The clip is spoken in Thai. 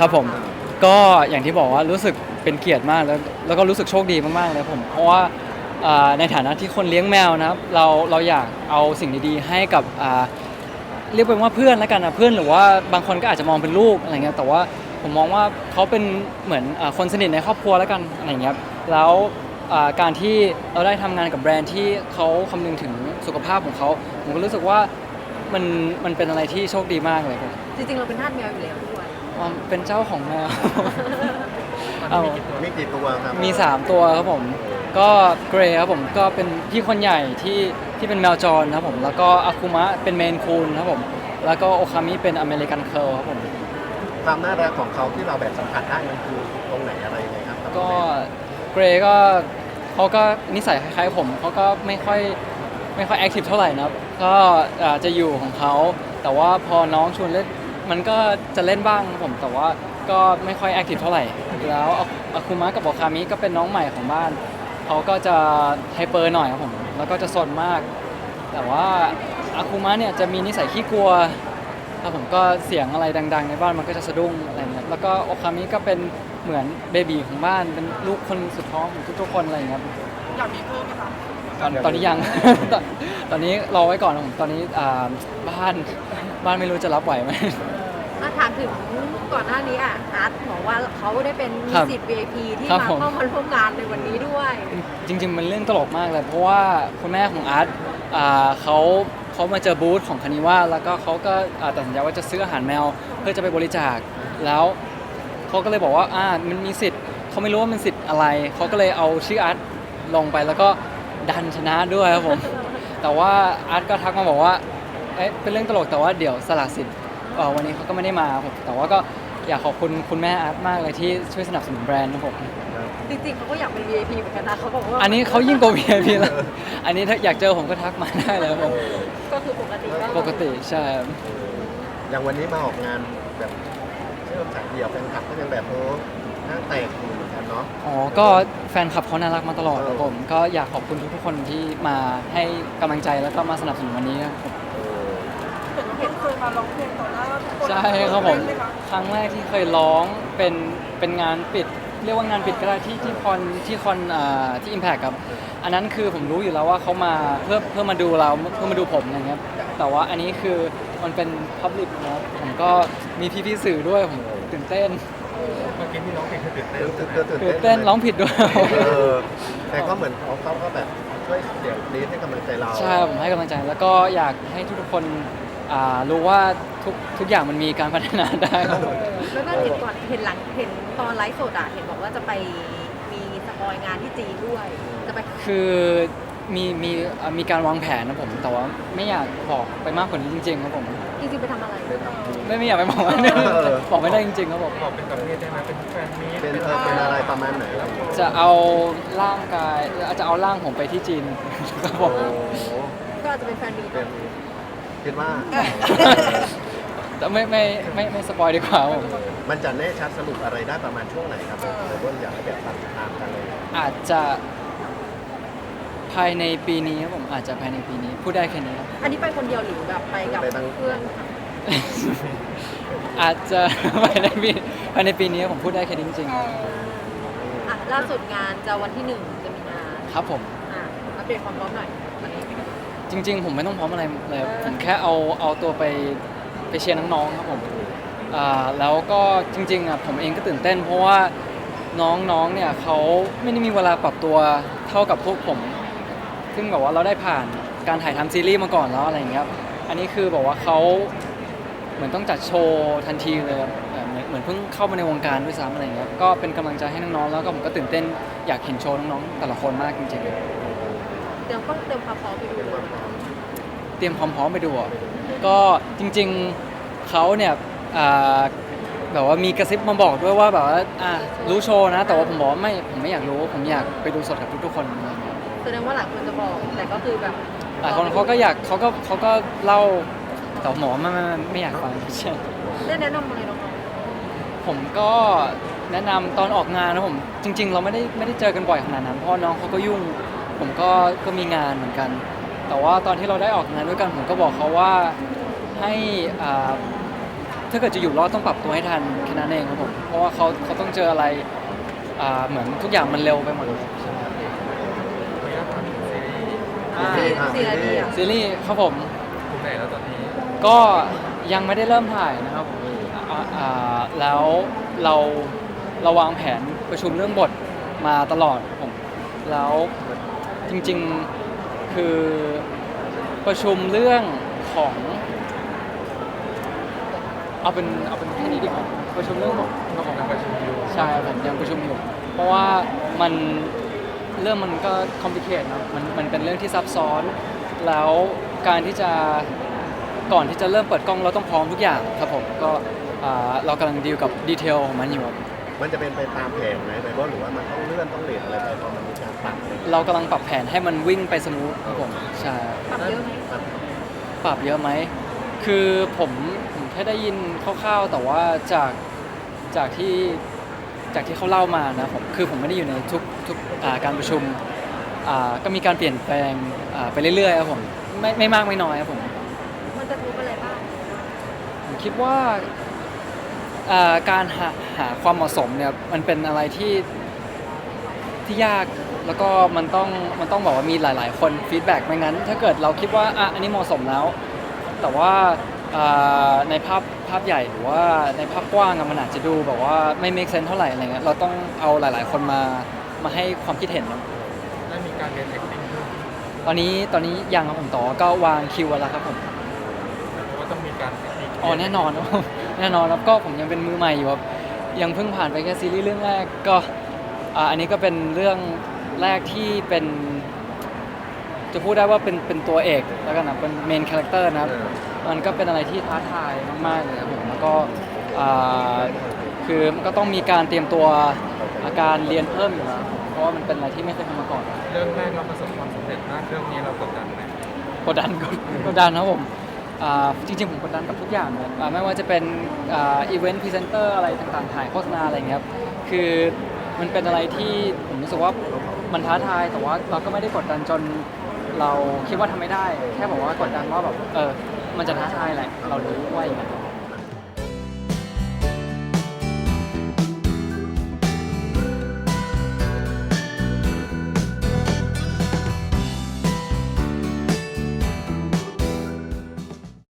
ครับผมก็อย่างที่บอกว่ารู้สึกเป็นเกียรติมากแล้วแล้วก็รู้สึกโชคดีมากๆเลยผมเพราะว่าอ่าในฐานะที่คนเลี้ยงแมวนะครับเราเราอยากเอาสิ่งดีๆให้กับอ่าเรียกเป็นว่าเพื่อนแล้วกันนะเพื่อนหรือว่าบางคนก็อาจจะมองเป็นลูกอะไรเงี้ยแต่ว่าผมมองว่าเขาเป็นเหมือนอาคนสนิทในครอบครัวแล้วกันอะไรเงี้ยแล้วอ่าการที่เราได้ทำงานกับแบรนด์ที่เขาคำนึงถึงสุขภาพของเขาผมก็รู้สึกว่ามันมันเป็นอะไรที่โชคดีมากเลยครับ จริงๆ เราเป็นทาสแมวอยู่แล้วด้วย ว่าเป็นเจ้าของแมว เอามีกี่ตัวครับมี 3 ตัวครับผม ก็เกรย์ครับผมก็เป็นพี่คนใหญ่ที่ที่เป็นแมวจรครับผม แล้วก็อาคุมะเป็นเมนคูนครับผม แล้วก็โอคามิเป็นอเมริกันเคิร์ลครับผม ความน่ารักของเขาที่เราแบบสัมผัสได้มันคือตรงไหนอะไรยังไงครับก็เกรย์ก็เขาก็นิสัยคล้ายๆผมเขาก็ไม่ค่อยไม่ค่อยแอคทีฟเท่าไหร่นะครับก็อ่าจะอยู่ของเขาแต่ว่าพอน้องชวนเล่น มันก็จะเล่นบ้างครับผมแต่ว่าก็ไม่ค่อยแอคทีฟเท่าไหร่ แล้วอาอาคุมะกับโอคามิก็เป็นน้องใหม่ของบ้านเขาก็จะไฮเปอร์หน่อยครับผมแล้วก็จะสนมาก แต่ว่าอาคุมะเนี่ยจะมีนิสัยขี้กลัวครับผมก็เสียงอะไรดัง ๆ ในบ้านมันก็จะสะดุ้งอะไรเงี้ยแล้วก็โอคามิก็เป็นเหมือนเบบีของบ้านเป็นลูกคนสุดท้องของทุกๆคนอะไรเงี้ยอยากมีเพิ่มไหมคะตอนตอนนี้ยังตอนตอนนี้รอไว้ก่อนครับผมตอนนี้อ่าบ้านบ้านไม่รู้จะรับไหวไหม อะถามถึงก่อนหน้านี้อะอาร์ตบอกว่าเขาได้เป็นครับสิทธิ์ VIP ที่ครับมาผม เข้ามาร่วมงานในวันนี้ด้วย จริง ๆ มันเรื่องตลกมากเลยเพราะว่าคุณแม่ของอาร์ตอ่าเขาเขามาเจอบูธของคานิว่าแล้วก็เขาก็อ่าตัดสินใจว่าจะซื้ออาหารแมว เพื่อจะไปบริจาคแล้วเขาก็เลยบอกว่าอ่ามันมีสิทธิ์เขาไม่รู้ว่ามันสิทธิ์อะไรเขาก็เลยเอาชื่ออาร์ตลงไปแล้วก็ดันชนะด้วยครับผม แต่ว่าอาร์ตก็ทักมาบอกว่าเอ๊ะเป็นเรื่องตลกแต่ว่าเดี๋ยวสละสิทธิ์ เอ่อวันนี้เขาก็ไม่ได้มาครับผมแต่ว่าก็อยากขอบคุณคุณแม่อาร์ตมากเลยที่ช่วยสนับสนุนแบรนด์นะครับผมจริงๆเขาก็อยากเป็น VIP เหมือนกันนะเขาบอกว่าอันนี้เขายิ่งกว่า VIP แล้วอันนี้ถ้าอยากเจอผมก็ทักมาได้เลยครับผมก็คือปกติก็ปกติใช่อย่างวันนี้มาออกงานแบบเชื่อมสายเดี่ยวแฟนคลับก็ยังแบบโอ้หน้าแตกอยู่เหมือนกันเนาะ อ๋อก็แฟนคลับเขาน่ารักมาตลอดครับผม ก็อยากขอบคุณทุกๆคนที่มาให้กำลังใจแล้วก็มาสนับสนุนวันนี้ครับผม เห็นว่าเพิ่งเคยมาร้องเพลงต่อหน้าทุกคนใช่ครับผม เล่นไหคะครั้งแรกที่เคยร้องเป็นเป็นงานปิด เรียกว่างานปิดก็ได้ที่ที่คอนที่คอนอ่าที่ Impact ครับ อันนั้นคือผมรู้อยู่แล้วว่าเขามาเพื่อเพื่อมาดูเราเพื่อมาดูผมอย่างเงี้ยแต่ว่าอันนี้คือมันเป็น Public นะครับผมก็มีพี่ๆสื่อด้วยผมตื่นเต้นเมื่อกี้ที่น้องเพลงตื่นเต้นตื่นเต้นตื่นเต้นร้องผิดด้วย เออแต่ก็เหมือนเขาเขาก็แบบช่วยเสียงกรี๊ดให้กำลังใจเรา ใช่ผมให้กำลังใจแล้วก็อยากให้ทุกๆคน อ่ารู้ว่าทุกทุกอย่างมันมีการพัฒนาได้ครับผมแล้วก็เห็นก่อนเห็นหลังเห็นตอนไลฟ์สดอะเห็นบอกว่าจะไปมีสปอยงานที่จีนด้วย จะไปคือมีมีอ่ามีการวางแผนนะผม แต่ว่าไม่อยากบอกไปมากกว่านี้จริงๆครับผม จริงๆไปทำอะไรไม่ไม่อยากไปบอกว่าบอกไม่ได้จริงๆครับผมบอกเป็นประเภทได้ไหมเป็นแฟนมีตเป็นเออเป็นอะไรประมาณไหนอะไรอย่างเงี้ยจะเอาร่างกายจะเอาร่างผมไปที่จีนครับผม โอ้โหก็อาจจะเป็นแฟนมีเป็น คิดว่า แต่ไม่ไม่ไม่ไม่สปอยดีกว่าครับผมมันจะแน่ชัดสรุปอะไรได้ประมาณช่วงไหนครับเดี๋ยวว่าอยากให้แบบตัดตามกันเลยอาจจะภายในปีนี้ครับผมอาจจะภายในปีนี้ พูดได้แค่นี้ครับ อันนี้ไปคนเดียวหรือแบบไปกับเพื่อนค่ะอาจจะ ภายในปีภายในปีนี้ผมพูดได้แค่นี้จริงอะล่าสุดงานจะวันที่หนึ่งจะมีงานๆครับผม อะอัปเดตความพร้อมหน่อยวันนี้ จริง ๆ ผมไม่ต้องพร้อมอะไรเลยผมแค่เอาเอาตัวไปไปเชียร์น้องๆครับผมอ่าแล้วก็จริงๆอะผมเองก็ตื่นเต้น เพราะว่าน้องๆเนี่ยเขาไม่ได้มีเวลาปรับตัวเท่ากับพวกผม ซึ่งแบบว่าเราได้ผ่านการถ่ายทำซีรีส์มาก่อนแล้วอะไรอย่างเงี้ยครับอันนี้คือบอกว่าเขาเหมือนต้องจัดโชว์ทันทีเลยครับแบบเหมือนเหมือนเพิ่งเข้ามาในวงการด้วยซ้ำอะไรอย่างเงี้ยก็เป็นกำลังใจให้น้องๆแล้วก็ผมก็ตื่นเต้นอยากเห็นโชว์น้องๆแต่ละคนมากจริงๆ รียมก็เตรียมความพร้อมไปดูเลยนะเตรียมความพร้อมไปดูอะก็จริงๆเขาเนี่ยอ่าแบบว่ามีกระซิบมาบอกด้วยว่าแบบว่าอะรู้โชว์นะ แต่ว่าผมบอกว่าไม่ผมไม่อยากรู้ ผมอยากไปดูสดกับทุกๆคนอะไรอย่างเงี้ยแสดงว่าหลายคนจะบอกแต่ก็คือแบบหลายคนเขาก็อยากเขาก็เขาก็เล่าแต่หมอไม่ไม่ไม่ไม่อยากฟังใช่ได้แนะนำอะไรน้องผมก็แนะนำตอนออกงานนะผมจริง ๆ เราไม่ได้ไม่ได้เจอกันบ่อยขนาดนั้นเพราะน้องเขาก็ยุ่ง ผมก็ก็มีงานเหมือนกัน แต่ว่าตอนที่เราได้ออกงานด้วยกันผมก็บอกเขาว่าให้อ่าถ้าเกิดจะอยู่รอดต้องปรับตัวให้ทันแค่นั้นเองครับผมเพราะว่าเขาเขาต้องเจออะไรอ่าเหมือนทุกอย่างมันเร็วไปหมดเลยใช่ไหมออนุญาซีรีส์ซีรีส์ครับผมถึงไหนแล้วตอนนี้ก็ยังไม่ได้เริ่มถ่ายนะครับผมอ่าอ่าแล้วเราเราวางแผนประชุมเรื่องบทมาตลอดผม แล้ว จริงๆคือประชุมเรื่องของเอาเป็นเอาเป็นแค่นี้ดีกว่าประชุมเรื่องบทก็ของการประชุมอยู่ใช่ครับผมยังประชุมอยู่ เพราะว่ามันเรื่องมันก็คอมพลิเคทนะมันมันเป็นเรื่องที่ซับซ้อน แล้วการที่จะก่อนที่จะเริ่มเปิดกล้องเราต้องพร้อมทุกอย่างครับผมก็อ่าเรากำลังดีลกับดีเทลของมันอยู่ครับ มันจะเป็นไปตามแผนไหมไบเบิลหรือว่ามันต้องเลื่อนต้องเลทอะไรไปพอมันมีการปรับอะไรเรากำลังปรับแผนให้มันวิ่งไปสมูทครับผมใช่ปรับเยอะไหมปรับปรับเยอะไหมคือผมผมแค่ได้ยินคร่าวๆแต่ว่าจากจากที่จากที่เขาเล่ามานะผมคือผมไม่ได้อยู่ในทุกทุกอ่าการประชุมอ่าก็มีการเปลี่ยนแปลงอ่าไปเรื่อยๆครับผมไม่ไม่มากไม่น้อยครับผมมันจะทุบอะไรบ้างผมคิดว่า อ่าการหาหาความเหมาะสมเนี่ยมันเป็นอะไรที่ที่ยากแล้วก็มันต้องมันต้องบอกว่ามีหลาย ๆ คนฟีดแบ็กไม่งั้น ถ้าเกิดเราคิดว่าอะอันนี้เหมาะสมแล้ว แต่ว่าอ่าในภาพภาพใหญ่หรือว่าในภาพกว้างอะมันอาจจะดูแบบว่าไม่ make sense เท่าไหร่อะไรเงี้ยเราต้องเอาหลาย ๆ คนมามาให้ความคิดเห็นนะได้มีการเรียน acting ด้วยตอนนี้ตอนนี้ยังครับผมต่อก็วางคิวไว้แล้วครับผมเพราะว่าต้องมีการ acting อ๋อแน่นอนครับผม แน่นอนครับก็ผมยังเป็นมือใหม่อยู่ครับยังเพิ่งผ่านไปแค่ซีรีส์เรื่องแรกก็อ่าอันนี้ก็เป็นเรื่องแรกที่เป็น จะพูดได้ว่าเป็นเป็นตัวเอกแล้วกันนะเป็นเมนคาแรคเตอร์นะครับเออมันก็เป็นอะไรที่ท้าทายมากๆเลยครับผมแล้วก็อ่าคือมันก็ต้องมีการเตรียมตัวอาการเรียนเพิ่มอยู่แล้วเพราะว่ามันเป็นอะไรที่ไม่เคยทำมาก่อน เรื่องแรกเราประสบความสำเร็จมากเรื่องนี้เรากดดันไหมกดดันกดกดดันครับผม อ่าจริงๆ ผมกดดันกับทุกอย่างเลยอ่าไม่ว่าจะเป็นอีเวนต์พรีเซนเตอร์อะไรต่างๆ ถ่ายโฆษณาอะไรอย่างเงี้ยครับคือมันเป็นอะไรที่ผมรู้สึกว่ามันท้าทาย แต่ว่าเราก็ไม่ได้กดดันจนเราคิดว่าทำไม่ได้ แค่บอกว่ากดดันว่าแบบเออมันจะท้าทายแหละ เรารู้ว่าอย่างนั้น